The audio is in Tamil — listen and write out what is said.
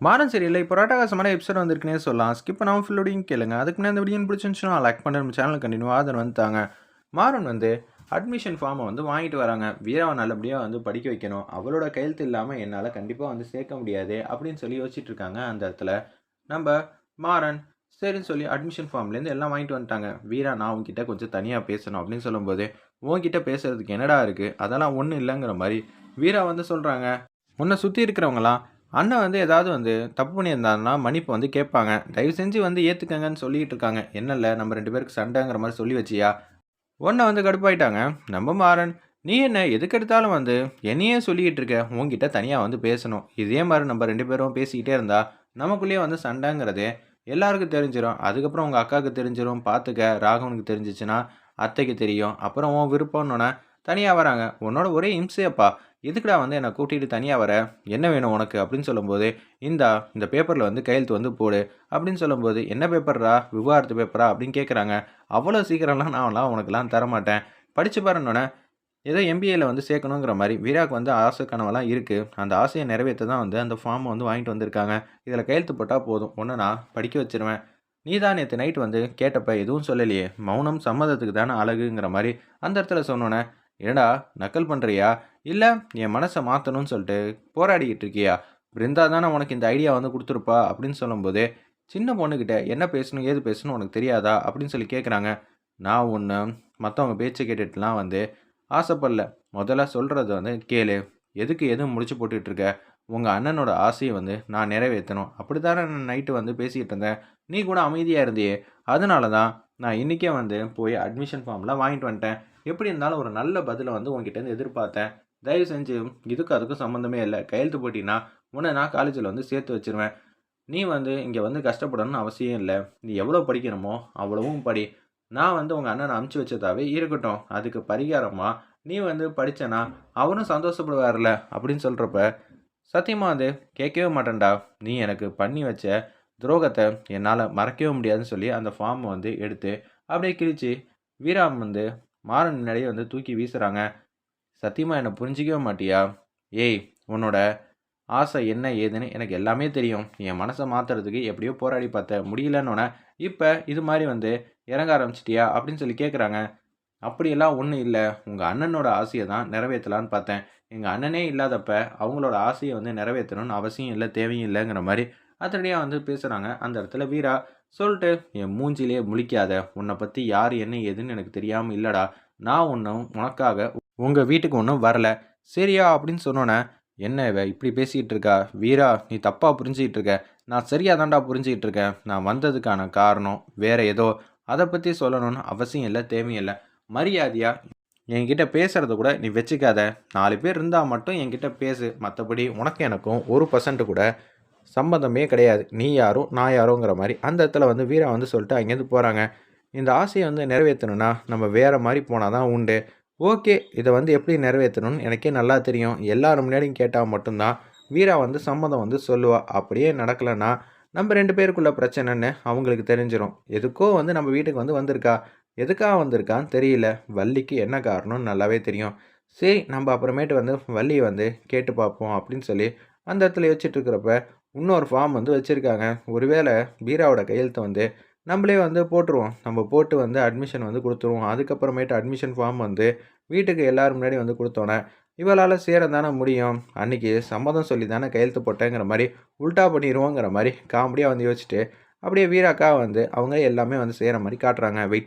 மாறன் சரியில்லை இப்போ ராட்டகாசமான எபிசோட் வந்திருக்குனே சொல்லலாம். ஸ்கிப் பண்ணாமல் ஃபுல்லோடையும் கேளுங்க. அதுக்கு முன்னாடி இந்த வீடியோ பிடிச்சிருந்துச்சுன்னா லைக் பண்ண நம்ம சேனல் கண்டினியூ ஆதரவு வந்துட்டாங்க. மாறன் வந்து அட்மிஷன் ஃபார்மை வந்து வாங்கிட்டு வராங்க. வீராவை நல்லபடியாக வந்து படிக்க வைக்கணும். அவளோட கையெழுத்து இல்லாமல் என்னால் கண்டிப்பாக வந்து சேர்க்க முடியாது அப்படின்னு சொல்லி யோசிச்சுட்டு இருக்காங்க அந்த இடத்துல. நம்ம மாறன் சரின்னு சொல்லி அட்மிஷன் ஃபார்ம்லேருந்து எல்லாம் வாங்கிட்டு வந்துட்டாங்க. வீரா நான் உங்ககிட்ட கொஞ்சம் தனியாக பேசணும் அப்படின்னு சொல்லும்போது உன்கிட்ட பேசுறதுக்கு என்னடா இருக்குது அதெல்லாம் ஒன்றும் இல்லைங்கிற மாதிரி வீரா வந்து சொல்கிறாங்க உன்னை சுற்றி இருக்கிறவங்களாம் அண்ணன் வந்து ஏதாவது வந்து தப்பு பண்ணியிருந்தாங்கன்னா மன்னிப்பு வந்து கேட்பாங்க. தயவு செஞ்சு வந்து ஏற்றுக்கங்கன்னு சொல்லிட்டு இருக்காங்க. என்னல்ல நம்ம ரெண்டு பேருக்கு சண்டைங்கிற மாதிரி சொல்லி வச்சியா? ஒன்றை வந்து கடுப்பாயிட்டாங்க. நம்ம மாறன் நீ என்ன எதுக்கு எடுத்தாலும் வந்து என்னையே சொல்லிக்கிட்டு இருக்க? உங்ககிட்ட தனியாக வந்து பேசணும். இதே மாதிரி நம்ம ரெண்டு பேரும் பேசிக்கிட்டே இருந்தால் நமக்குள்ளேயே வந்து சண்டைங்கிறது எல்லாருக்கும் தெரிஞ்சிடும் அதுக்கப்புறம் உங்கள் அக்காவுக்கு தெரிஞ்சிடும் பார்த்துக்க ராகவனுக்கு தெரிஞ்சிச்சுன்னா அத்தைக்கு தெரியும். அப்புறம் உன் விருப்பம்னோன்னே தனியாக வராங்க. உன்னோட ஒரே இம்சையப்பா. எதுக்குடா வந்து என்னை கூட்டிகிட்டு தனியாக வர? என்ன வேணும் உனக்கு? அப்படின்னு சொல்லும்போது இந்தா இந்த பேப்பரில் வந்து கையெழுத்து வந்து போடு. அப்படின்னு சொல்லும்போது என்ன பேப்பர்ரா விவாகரத்து பேப்பரா அப்படின்னு கேட்குறாங்க அவ்வளோ சீக்கிரம்லாம் நான்லாம் உனக்குலாம் தரமாட்டேன். படித்து பாருன்னொன்னே ஏதோ எம்பிஏல வந்து சேர்க்கணுங்கிற மாதிரி வீராக்கு வந்து ஆசை கனவெல்லாம் இருக்குது அந்த ஆசையை நிறைவேற்ற தான் வந்து அந்த ஃபார்மை வந்து வாங்கிட்டு வந்திருக்காங்க. இதில் கையெழுத்து போட்டால் போதும். ஒன்று நான் படிக்க வச்சிருவேன். நீ தான் நேற்று நைட் வந்து கேட்டப்ப எதுவும் சொல்லலையே. மௌனம் சம்மதத்துக்கு தானே அழகுங்கிற மாதிரி அந்த இடத்துல சொன்னோன்னே என்னடா நக்கல் பண்ணுறியா இல்லை என் மனசை மாற்றணும்னு சொல்லிட்டு போராடிக்கிட்டு இருக்கியா? பிருந்தா தானே உனக்கு இந்த ஐடியா வந்து கொடுத்துருப்பா? அப்படின்னு சொல்லும்போது சின்ன பொண்ணுக்கிட்ட என்ன பேசணும் ஏது பேசணும் உனக்கு தெரியாதா? அப்படின்னு சொல்லி கேட்குறாங்க நான் ஒன்று மற்றவங்க பேச்சை கேட்டுட்டுலாம் வந்து ஆசைப்படல. முதல்ல சொல்கிறது வந்து கேளு. எதுக்கு எதுவும் முடிச்சு போட்டுட்ருக்க உங்கள் அண்ணனோட ஆசையை வந்து நான் நிறைவேற்றணும். அப்படி தானே நான் நைட்டு வந்து பேசிக்கிட்டு இருந்தேன். நீ கூட அமைதியாக இருந்தியே. அதனால தான் நான் இன்றைக்கே வந்து போய் அட்மிஷன் ஃபார்ம்லாம் வாங்கிட்டு வந்துட்டேன். எப்படி இருந்தாலும் ஒரு நல்ல பதிலை வந்து உங்ககிட்ட எதிர்பார்த்தேன். தயவு செஞ்சு இதுக்கும் அதுக்கும் சம்மந்தமே இல்லை. கையெழுத்து போட்டினா உன்னை நான் காலேஜில் வந்து சேர்த்து வச்சுருவேன். நீ வந்து இங்கே வந்து கஷ்டப்படணும்னு அவசியம் இல்லை. நீ எவ்வளோ படிக்கணுமோ அவ்வளவும் படி. நான் வந்து உங்கள் அண்ணனை அமுச்சு வச்சதாவே இருக்கட்டும். அதுக்கு பரிகாரமாக நீ வந்து படித்தனா அவனும் சந்தோஷப்படுவார்ல அப்படின்னு சொல்கிறப்ப சத்தியமாக வந்து கேட்கவே மாட்டேன்டா. நீ எனக்கு பண்ணி வச்ச துரோகத்தை என்னால் மறக்கவே முடியாதுன்னு சொல்லி அந்த ஃபார்மை வந்து எடுத்து அப்படியே கிழிச்சு வீராம் வந்து மாறன் முன்னாடியே வந்து தூக்கி வீசுகிறாங்க சத்தியமாக என்னை புரிஞ்சிக்கவே மாட்டியா? ஏய் உன்னோட ஆசை என்ன ஏதுன்னு எனக்கு எல்லாமே தெரியும். என் மனசை மாற்றுறதுக்கு எப்படியோ போராடி பார்த்த. முடியலன்னொன்னே இப்போ இது மாதிரி வந்து இறங்க ஆரம்பிச்சிட்டியா? அப்படின்னு சொல்லி கேட்குறாங்க அப்படியெல்லாம் ஒன்றும் இல்லை. உங்கள் அண்ணனோட ஆசையை தான் நிறைவேற்றலான்னு பார்த்தேன். எங்கள் அண்ணனே இல்லாதப்ப அவங்களோட ஆசையை வந்து நிறைவேற்றணும்னு அவசியம் இல்லை தேவையும் இல்லைங்கிற மாதிரி அத்தனையாக வந்து பேசுகிறாங்க அந்த இடத்துல வீரா சொல்லிட்டு என் மூஞ்சிலே முழிக்காத. உன்னை பற்றி யார் என்ன ஏதுன்னு எனக்கு தெரியாமல் இல்லைடா. நான் ஒன்றும் உனக்காக உங்கள் வீட்டுக்கு ஒன்றும் வரல. சரியா? அப்படின்னு சொன்னோன்னே என்ன இவ இப்படி பேசிக்கிட்டு இருக்கா? வீரா நீ தப்பாக புரிஞ்சிக்கிட்டு இருக்க. நான் சரியாக தாண்டா புரிஞ்சிக்கிட்டு இருக்கேன். நான் வந்ததுக்கான காரணம் வேற ஏதோ. அதை பற்றி சொல்லணும்னு அவசியம் இல்லை தேவையில்லை மரியாதையா என்கிட்ட பேசுகிறத கூட நீ வச்சுக்காத. நாலு பேர் இருந்தால் மட்டும் என்கிட்ட பேசு. மற்றபடி உனக்கு எனக்கும் ஒரு பர்சன்ட் கூட சம்மந்தமே கிடையாது. நீ யாரும் நான் யாரோங்கிற மாதிரி. அந்த இடத்துல வந்து வீரா வந்து சொல்லிட்டு அங்கேருந்து போகிறாங்க இந்த ஆசையை வந்து நிறைவேற்றணும்னா நம்ம வேறு மாதிரி போனால் தான் உண்டு. ஓகே இதை வந்து எப்படி நிறைவேற்றணும்னு எனக்கே நல்லா தெரியும். எல்லாரும் முன்னாடியும் கேட்டால் மட்டும்தான் வீரா வந்து சம்மதம் வந்து சொல்லுவா. அப்படியே நடக்கலைன்னா நம்ம ரெண்டு பேருக்குள்ள பிரச்சனைன்னு அவங்களுக்கு தெரிஞ்சிடும் எதுக்கோ வந்து நம்ம வீட்டுக்கு வந்து வந்திருக்கா? எதுக்காக வந்திருக்கான்னு தெரியல. வள்ளிக்கு என்ன காரணம்னு நல்லாவே தெரியும். சரி நம்ம அப்புறமேட்டு வந்து வள்ளியை வந்து கேட்டு பார்ப்போம் அப்படின்னு சொல்லி அந்த இடத்துல யோசிச்சுட்டு இருக்கிறப்ப இன்னொரு ஃபார்ம் வந்து வச்சுருக்காங்க. ஒருவேளை பீராவோட கையெழுத்தை வந்து நம்மளே வந்து போட்டுருவோம். நம்ம போட்டு வந்து அட்மிஷன் வந்து கொடுத்துருவோம். அதுக்கப்புறமேட்டு அட்மிஷன் ஃபார்ம் வந்து வீட்டுக்கு எல்லோரும் முன்னாடி வந்து கொடுத்தோன்னே இவளால் சேர தானே முடியும். அன்றைக்கி சம்மதம் சொல்லி தானே கையெழுத்து போட்டேங்கிற மாதிரி உல்ட்டா பண்ணிடுவோங்கிற மாதிரி காமெடியாக வந்து யோசிச்சுட்டு அப்படியே வீராக்கா வந்து அவங்க எல்லாமே வந்து செய்கிற மாதிரி காட்டுறாங்க. வெயிட் பண்ணி